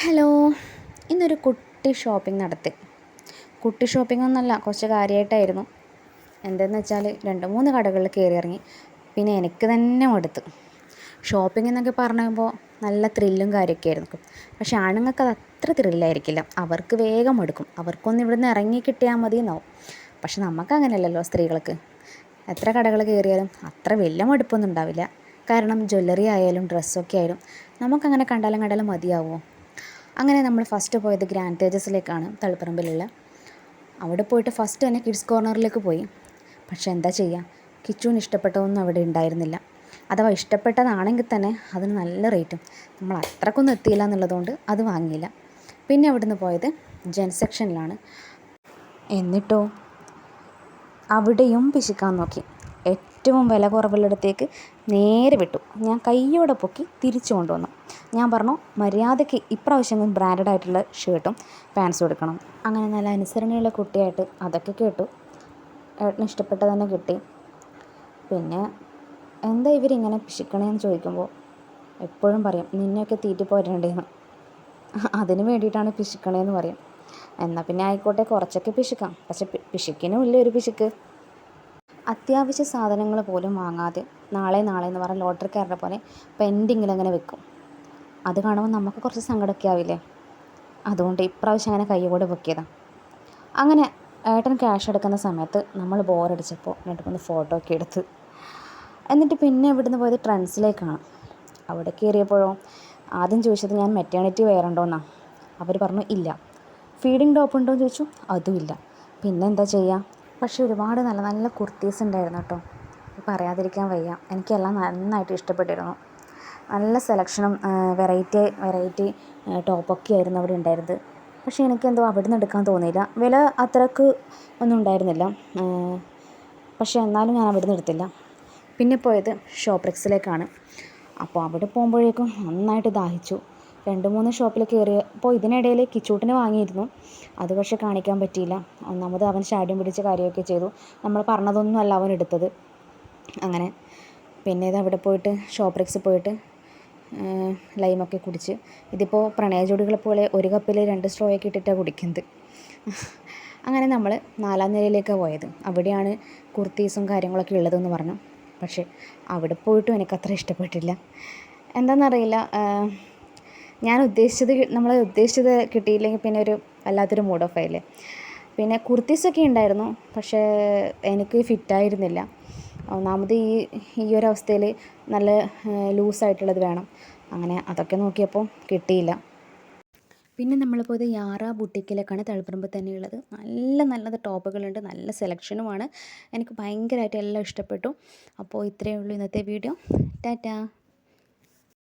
Hello ഇന്നൊരു കുട്ടി shopping നടത്തി. കുട്ടി ഷോപ്പിംഗ് ഒന്നല്ല കുറച്ച് കാര്യമായിട്ടായിരുന്നു എന്തെന്ന് വെച്ചാൽ രണ്ട് മൂന്ന് കടകളിൽ കയറി ഇറങ്ങി പിന്നെ എനിക്ക് തന്നെ മടുത്തു. ഷോപ്പിംഗ് എന്നൊക്കെ പറയുമ്പോൾ നല്ല ത്രില്ലും കാര്യമൊക്കെ ആയിരുന്നു പക്ഷെ ആണുങ്ങൾക്ക് അത് അത്ര ത്രില്ലായിരിക്കില്ല അവർക്ക് വേഗം മടുക്കും അവർക്കൊന്ന് ഇവിടുന്ന് ഇറങ്ങി കിട്ടിയാൽ മതി എന്നാവും പക്ഷെ നമുക്ക് അങ്ങനെയല്ലല്ലോ സ്ത്രീകൾക്ക്. എത്ര കടകൾ കയറിയാലും അത്ര വലിയ മടുപ്പൊന്നും ഉണ്ടാവില്ല. കാരണം ജ്വല്ലറി ആയാലും ഡ്രസ്സൊക്കെ ആയാലും നമുക്കങ്ങനെ കണ്ടാലും കണ്ടാലും മതിയാവുമോ അങ്ങനെ നമ്മൾ ഫസ്റ്റ് പോയത് ഗ്രാൻഡ് തേജസിലേക്കാണ് തളിപ്പറമ്പിലുള്ള. അവിടെ പോയിട്ട് ഫസ്റ്റ് തന്നെ കിഡ്സ് കോർണറിലേക്ക് പോയി. പക്ഷേ എന്താ ചെയ്യുക കിച്ചുവിന് ഇഷ്ടപ്പെട്ടതൊന്നും അവിടെ ഉണ്ടായിരുന്നില്ല. അഥവാ ഇഷ്ടപ്പെട്ടതാണെങ്കിൽ തന്നെ അതിന് നല്ല റേറ്റും നമ്മൾ അത്രക്കൊന്നും എത്തിയില്ല എന്നുള്ളതുകൊണ്ട് അത് വാങ്ങിയില്ല. പിന്നെ അവിടുന്ന് പോയത് ജെൻ സെക്ഷനിലാണ് എന്നിട്ടോ? അവിടെയും പിശിക്കാൻ നോക്കി. ഏറ്റവും വില കുറവുള്ളിടത്തേക്ക് നേരെ വിട്ടു. ഞാൻ കയ്യോടെ പൊക്കി തിരിച്ചു കൊണ്ടുവന്നു. ഞാൻ പറഞ്ഞു മര്യാദയ്ക്ക് ഇപ്രാവശ്യം ബ്രാൻഡഡ് ആയിട്ടുള്ള ഷർട്ടും പാൻസും എടുക്കണം. അങ്ങനെ നല്ല അനുസരണയുള്ള കുട്ടിയായിട്ട് അതൊക്കെ കേട്ടു. ഏട്ടന് ഇഷ്ടപ്പെട്ട തന്നെ കിട്ടി. പിന്നെ എന്താ ഇവരിങ്ങനെ പിശിക്കണേന്ന് ചോദിക്കുമ്പോൾ എപ്പോഴും പറയും നിന്നെയൊക്കെ തീറ്റി പോരണ്ടേന്ന്. അതിന് വേണ്ടിയിട്ടാണ് പിശിക്കണേന്ന് പറയും. എന്നാൽ പിന്നെ ആയിക്കോട്ടെ കുറച്ചൊക്കെ പിശിക്കാം. പക്ഷെ പിശിക്കിനും ഇല്ല ഒരു പിശുക്ക്. അത്യാവശ്യ സാധനങ്ങൾ പോലും വാങ്ങാതെ നാളെ നാളെ എന്ന് പറഞ്ഞ് ലോട്ടറിക്കാരുടെ പോലെ പെൻഡിങ്ങിൽ അങ്ങനെ വെക്കും. അത് കാണുമ്പോൾ നമുക്ക് കുറച്ച് സങ്കടമൊക്കെ ആവില്ലേ? അതുകൊണ്ട് ഇപ്രാവശ്യം അങ്ങനെ കൈയോടെ പൊക്കിയതാണ് അങ്ങനെ ഏട്ടൻ ക്യാഷ് എടുക്കുന്ന സമയത്ത് നമ്മൾ ബോറടിച്ചപ്പോൾ രണ്ട് മൂന്ന് ഫോട്ടോ ഒക്കെ എടുത്ത്. എന്നിട്ട് പിന്നെ ഇവിടുന്ന് പോയത് ട്രെൻഡ്സിലേക്കാണ് അവിടെ കയറിയപ്പോഴോ ആദ്യം ചോദിച്ചത് ഞാൻ മെറ്റേണിറ്റി വെയർ ഉണ്ടോയെന്നാണ് അവർ പറഞ്ഞു ഇല്ല. ഫീഡിങ് ടോപ്പ് ഉണ്ടോ? എന്ന് ചോദിച്ചു. അതുമില്ല പിന്നെന്താ ചെയ്യുക പക്ഷേ ഒരുപാട് നല്ല നല്ല കുർത്തീസ് ഉണ്ടായിരുന്നു കേട്ടോ. പറയാതിരിക്കാൻ വയ്യ. എനിക്കെല്ലാം നന്നായിട്ട് ഇഷ്ടപ്പെട്ടിരുന്നു. നല്ല സെലക്ഷനും വെറൈറ്റി വെറൈറ്റി ടോപ്പൊക്കെ ആയിരുന്നു അവിടെ ഉണ്ടായിരുന്നത്. പക്ഷേ എനിക്കെന്തോ അവിടെ നിന്ന് എടുക്കാൻ തോന്നിയില്ല. വില അത്രയ്ക്ക് ഒന്നും ഉണ്ടായിരുന്നില്ല. പക്ഷേ എന്നാലും ഞാൻ അവിടെ നിന്ന് എടുത്തില്ല. പിന്നെ പോയത് ഷോപ്രിക്സിലേക്കാണ്. അപ്പോൾ അവിടെ പോകുമ്പോഴേക്കും നന്നായിട്ട് ദാഹിച്ചു. രണ്ട് മൂന്ന് ഷോപ്പിൽ കയറിയപ്പോൾ ഇതിനിടയിൽ കിച്ചൂട്ടിന് വാങ്ങിയിരുന്നു. അത് പക്ഷെ കാണിക്കാൻ പറ്റിയില്ല. ഒന്നാമത് അവൻ ശാഠ്യം പിടിച്ച കാര്യമൊക്കെ ചെയ്തു. നമ്മൾ പറഞ്ഞതൊന്നും അല്ല അവൻ എടുത്തത്. അങ്ങനെ പിന്നെ ഇത് അവിടെ പോയിട്ട് ഷോപ്രെക്സിൽ പോയിട്ട് ലൈമൊക്കെ കുടിച്ച്. ഇതിപ്പോൾ പ്രണയ ജോഡികളെ പോലെ ഒരു കപ്പിൽ രണ്ട് സ്ട്രോയൊക്കെ ഇട്ടിട്ടാണ് കുടിക്കുന്നത്. അങ്ങനെ നമ്മൾ നാലാം നിലയിലേക്കാണ് പോയത്. അവിടെയാണ് കുർത്തീസും കാര്യങ്ങളൊക്കെ ഉള്ളതെന്ന് പറഞ്ഞു. പക്ഷേ അവിടെ പോയിട്ടും എനിക്കത്ര ഇഷ്ടപ്പെട്ടില്ല. എന്താണെന്നറിയില്ല ഞാൻ ഉദ്ദേശിച്ചത് നമ്മൾ ഉദ്ദേശിച്ചത് കിട്ടിയില്ലെങ്കിൽ പിന്നെ ഒരു വല്ലാത്തൊരു മൂഡ് ഓഫ് ആയില്ലേ. പിന്നെ കുർത്തീസൊക്കെ ഉണ്ടായിരുന്നു പക്ഷേ എനിക്ക് ഫിറ്റായിരുന്നില്ല ഒന്നാമത് ഈ ഈ ഒരു അവസ്ഥയിൽ നല്ല ലൂസായിട്ടുള്ളത് വേണം. അങ്ങനെ അതൊക്കെ നോക്കിയപ്പോൾ കിട്ടിയില്ല. പിന്നെ നമ്മൾ പോയത് യാറ ബുട്ടിക്കിലേക്കാണ് തളിപ്പറമ്പ് തന്നെയുള്ളത് നല്ല നല്ലത് ടോപ്പുകളുണ്ട് നല്ല സെലക്ഷനുമാണ് എനിക്ക് ഭയങ്കരമായിട്ട് എല്ലാം ഇഷ്ടപ്പെട്ടു. അപ്പോൾ ഇത്രയേ ഉള്ളൂ ഇന്നത്തെ വീഡിയോ. ടാറ്റാ.